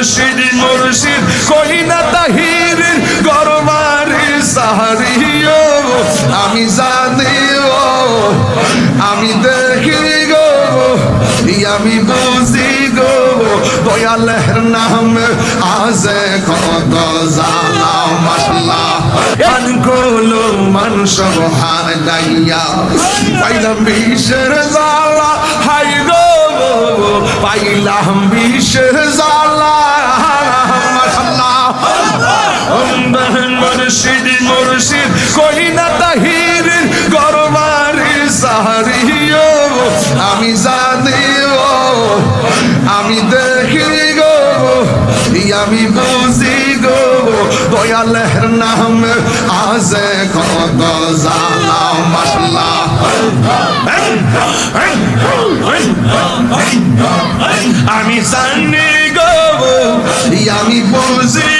মুর্শিদ মুর্শিদ কই না তাহিরের গরমারি সাহারিও। আমি জানি ও আমি দেখি গো আমি বুঝি গো দয়ালের নাম আজে কত মান মান সব হারাইয়া, পাইলাম বিষের জালা হাই গো, পাইলাম বিষের জানি ও আমি দেখি গো আমি বুঝি গো। দয়ালের নাম আজে কত মাশাল্লাহ আমি জানি গো আমি বুঝি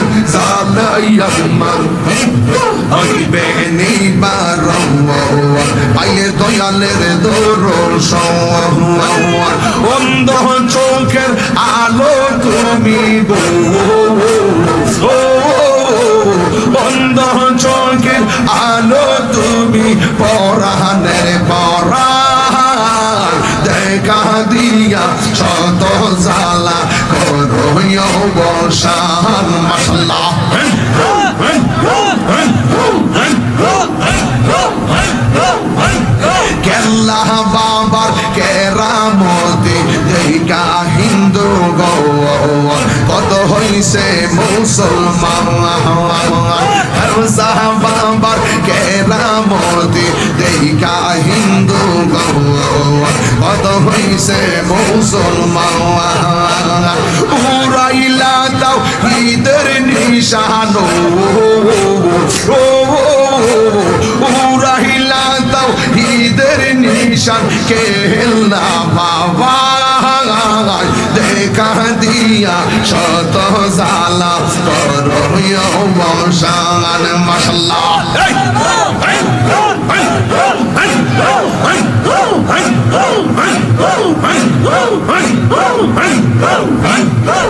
দিনের জালায় আমার হইবে নিবার পাইলে দয়ালের দৌড় অন্ধ চোখের আলো তুমি গো বন্ধ চোখের আলো তুমি পরাণের পরা দেখা দিয়া শত জালা হইছে মুসলমান বাবার কেরামতি দেখা হিন্দু কত হইছে মুসলমান উড়াইলা দাও ঈদের নিশানো উড়াইলা দাও ঈদের নিশান কেল্লা বাবা দেখা দিয়া শত জালা করো বসান মশাল্লাহ। আমার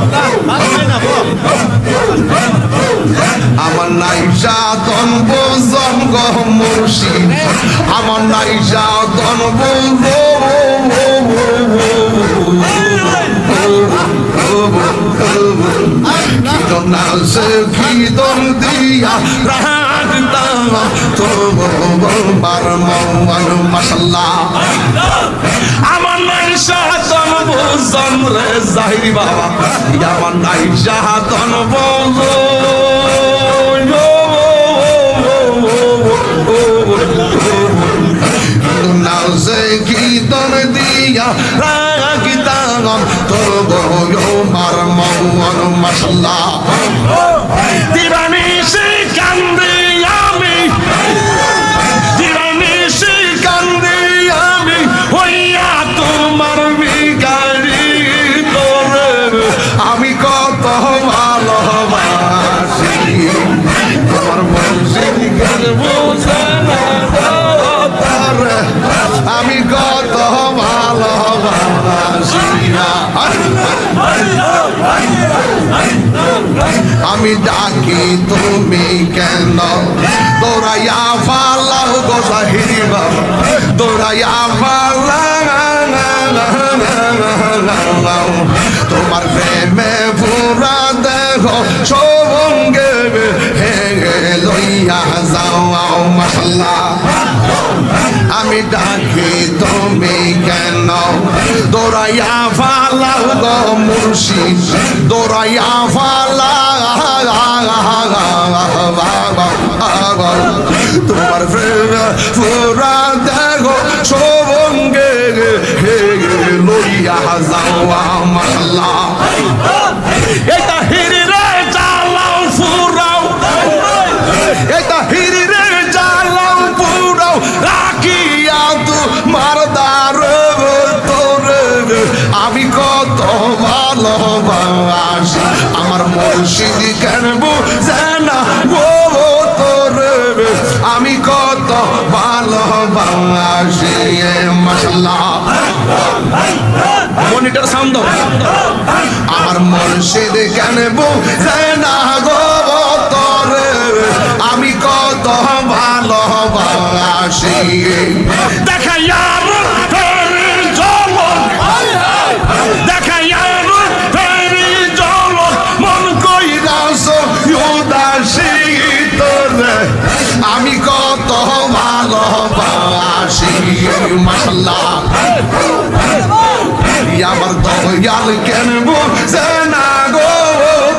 নাচে ভিতর দিয়া রাখতাম তোমার মন মশলা আমার নাই সাধন বোঝন রে জাহিরি বাবা আমার নাই সাধন নাচে তুমি কেন? দৌড়াইয়া ফালাও গো সাহিরি বাবা। দৌড়াইয়া ফালাও তোমার প্রেমে পুরা দেহ সবঙ্গে হেগে লইয়া যাও মশলা আমি ডাকি, তুমি কেন? দৌড়াইয়া ফালাও গো মুর্শিদ। দৌড়াইয়া ফালা তোমার প্রেম পুরা দেখো সবঙ্গে লইয়া যাওয়া মাল্লা আমার মুর্শিদ কেন বুঝে না গো তোরে আমি কত ভালোবাসি মশলা মনিটর সাউন্ড আমার মুর্শিদ কেন বুঝে না গো আমি কত দেখা কত ভালোবাসি মশলা আমার দয়াল কেন বুঝে না গো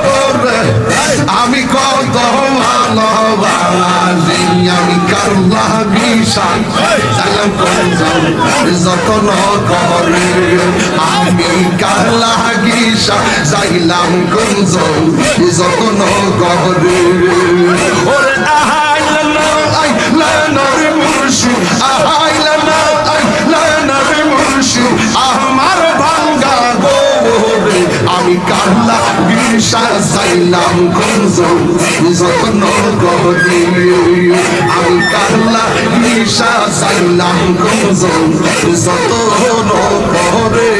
তোরে? আমি কত ভালোবাসি, আমি কারলা বিশাল যতন করে। আমি কারলা গিসা যাইলাম কুঞ্জ যতন করে। আহাইলানা গিসা যাইলাম কুঞ্জ যতন করে আমি কারলা গিসা যাইলাম কুঞ্জ যতন করে